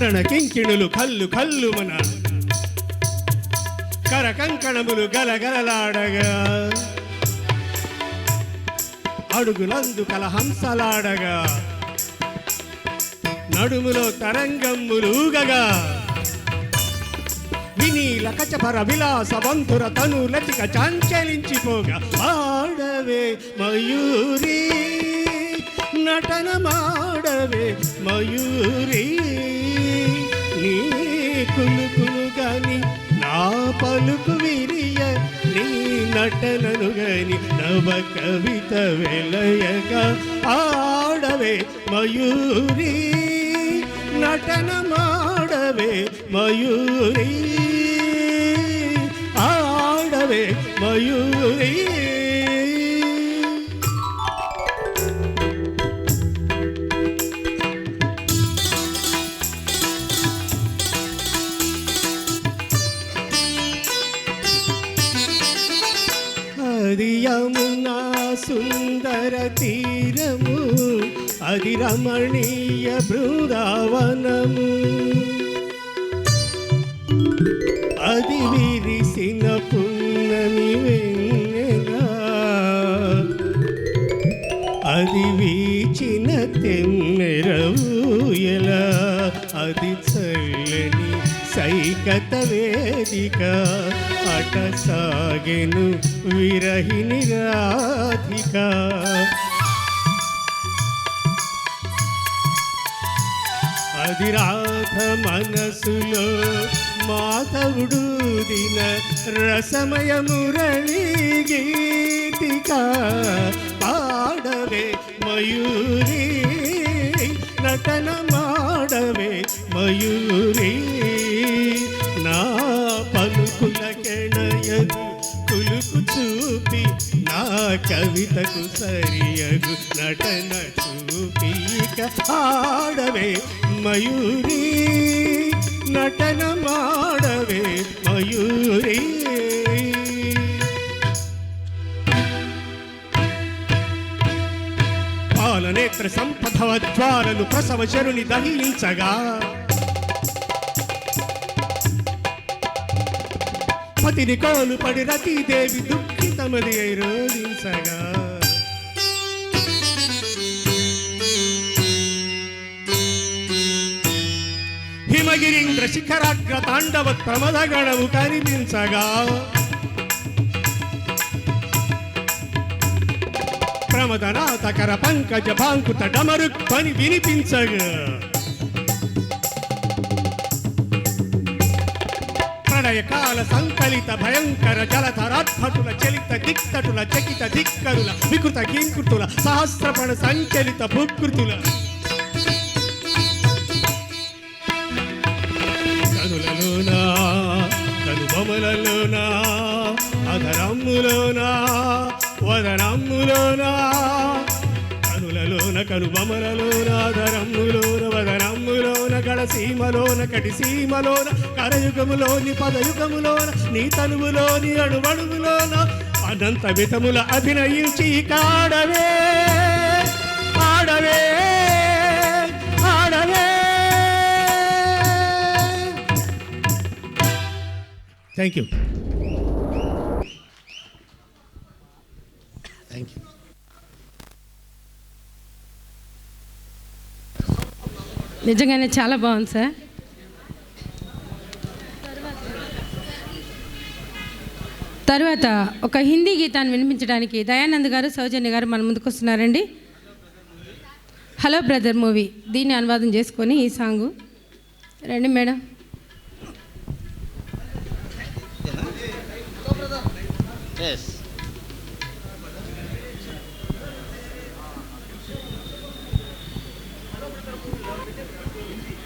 కరణ కింకిణులు కల్లు కల్లు మన. కర కంకణములు గలగలలాడగా అడుగులందు కలహంసలాడగా. నడుములో తరంగమ్ములుగగా వినీల కచపర విలాస బంధుర తను లతిక చాంచలించిపోగా ఆడవే మయూరి నటన మాడవే మయూరి. కులుకులు గని నా పలుకు విరియ నీ నటనను గని నవ కవిత వెలయగా ఆడవే మయూరి. నటనమాడవే మయూరీ. అది యమునా సుందర తీరము అది రమణీయ బృందావనము. అది విరిసిన పున్నమి వెన్నెలా అది వీచిన తెమ్మెరవుయలా అది సైకత వేదిక అట సాగెను విరహిని రాధిక. అధిరాధ మనసులో మాధవుడు దిన రసమయ మురళి గీతిక. పాడవే మయూరి నటన చూపి నా కవితకు సరియగు నటన చూపిక ఆడవే మయూరి. నటన మాడవే మయూరి. పాలనేత్ర సంపథవ జ్వాలలు ప్రసవ శరుని దహించగా పతిని కోలు పడి రతీదేవి దుఃఖితమది అయి రోధించగా హిమగిరీంద్ర శిఖరాగ్ర తాండవ ప్రమద గణము కనిపించగా ప్రమదనాథకర పంకజ బాంకుత డమరు పని వినిపించగా. ప్రళయకాల సంకలిత భయంకర జలధరాత్మటుల చలిత దిక్తటుల చకిత దిక్కరుల వికృత కింకృతుల సహస్రపణ సంచలిత భూకృతుల. కనులలోనా కనుబొమలలోనా అధరమ్ములోనా వదనమ్ములోనా కనులలోన కనుబొమలలోన అధరమ్ములోన వదనమ్ములోన కడసీమలోన కటిసీమలోన కరయుగములోని పదయుగములోన నీ తనువులోని అణువణువులోన అనంత విధముల అభినయించి కాడవే ఆడవే ఆడవే. థ్యాంక్ యూ నిజంగానే చాలా బాగుంది సార్. తర్వాత ఒక హిందీ గీతాన్ని వినిపించడానికి దయానంద్ గారు సౌజన్య గారు మన ముందుకు వస్తున్నారండి. హలో బ్రదర్ మూవీ దీన్ని అనువాదం చేసుకొని ఈ సాంగు. రండి మేడం. Yes.